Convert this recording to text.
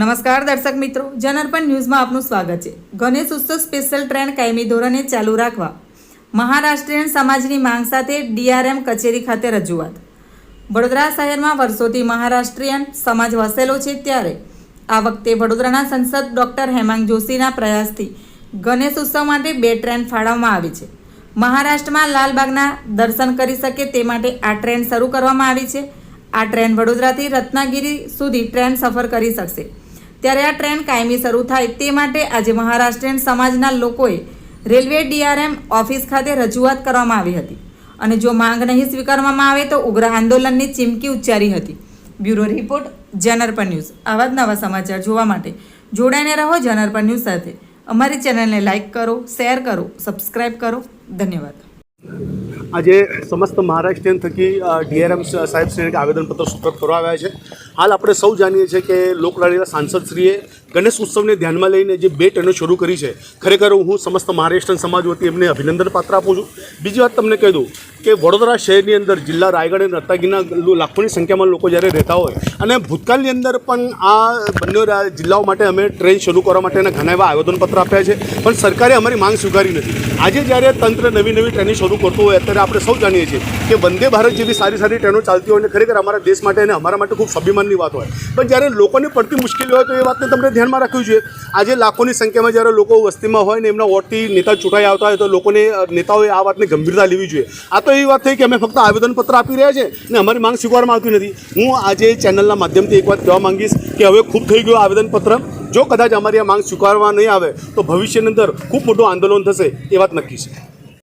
નમસ્કાર દર્શક મિત્રો જનઅર્પણ ન્યૂઝમાં આપનું સ્વાગત છે. ગણેશ ઉત્સવ સ્પેશિયલ ટ્રેન કાયમી ધોરણે ચાલુ રાખવા. મહારાષ્ટ્રીયન સમાજની માંગ સાથે ડીઆરએમ કચેરી ખાતે રજૂઆત. વડોદરા શહેરમાં વર્ષોથી મહારાષ્ટ્રીયન સમાજ વસેલો છે ત્યારે. આ વખતે વડોદરાના સંસદ ડૉક્ટર હેમાંગ જોશીના પ્રયાસથી ગણેશ ઉત્સવ માટે બે ટ્રેન ફાળવવામાં આવી છે. મહારાષ્ટ્રમાં લાલબાગના દર્શન કરી શકે તે માટે આ ટ્રેન શરૂ કરવામાં આવી છે. આ ટ્રેન વડોદરાથી રત્નાગીરી સુધી ટ્રેન સફર કરી શકશે. ત્યારે આ ટ્રેન કાયમી શરૂ થાય તે માટે આજે મહારાષ્ટ્રીયન સમાજના લોકોએ રેલવે ડીઆરએમ ઓફિસ ખાતે રજૂઆત કરવામાં આવી હતી. અને જો માંગ નહીં સ્વીકારવામાં આવે તો ઉગ્ર આંદોલનની ચીમકી ઉચ્ચારી હતી. બ્યુરો રિપોર્ટ જનરપન ન્યૂઝ. આવા જ નવા સમાચાર જોવા માટે જોડાઈને રહો જનરપન ન્યૂઝ સાથે. અમારી ચેનલને લાઇક કરો, શેર કરો સબસ્ક્રાઈબ કરો. ધન્યવાદ. આજે સમસ્ત મહારાષ્ટ્રીયન થકી ડીઆરએમ સાહેબ શ્રીને આવેદનપત્ર સુપ્રત કરવા આવ્યા છે. હાલ આપણે સૌ જાણીએ છીએ કે લોકલાડીના સાંસદશ્રીએ ગણેશ ઉત્સવને ધ્યાનમાં લઈને જે બે ટ્રેનો શરૂ કરી છે, ખરેખર હું સમસ્ત મહારાષ્ટ્રીયન સમાજ વતી એમને અભિનંદન પાત્ર આપું છું. બીજી વાત તમને કહી દઉં કે વડોદરા શહેરની અંદર જિલ્લા રાયગઢ અને રત્નાગીરીના લાખોની સંખ્યામાં લોકો જ્યારે રહેતા હોય, અને ભૂતકાળની અંદર પણ આ બંને જિલ્લાઓ માટે અમે ટ્રેન શરૂ કરવા માટેના ઘણા એવા આવેદનપત્ર આપ્યા છે. પણ સરકારે અમારી માંગ સ્વીકારી નથી. આજે જ્યારે તંત્ર નવી નવી ટ્રેનો શરૂ કરતું હોય, અત્યારે આપણે સૌ જાણીએ છીએ કે વંદે ભારત જેવી સારી સારી ટ્રેનો ચાલતી હોય અને ખરેખર અમારા દેશ માટે અને અમારા માટે ખૂબ સ્વાભિમાનની વાત હોય. પણ જ્યારે લોકોને પડતી મુશ્કેલી હોય તો એ વાતને તમને ધ્યાનમાં રાખવી જોઈએ. આજે લાખોની સંખ્યામાં જ્યારે લોકો વસ્તીમાં હોય ને એમના વોટથી નેતા ચૂંટાઈ આવતા હોય તો લોકોને નેતાઓએ આ વાતને ગંભીરતા લેવી જોઈએ. આ તો એવી વાત થઈ કે અમે ફક્ત આવેદનપત્ર આપી રહ્યા છે ને અમારી માંગ સ્વીકારવામાં આવતી નથી. હું આજે ચેનલના માધ્યમથી એક વાત કહેવા માંગીશ કે હવે ખૂબ થઈ ગયું આવેદનપત્ર. જો કદાચ અમારી આ માંગ સ્વીકારવા નહીં આવે, તો ભવિષ્યની અંદર ખૂબ મોટું આંદોલન થશે એ વાત નક્કી છે.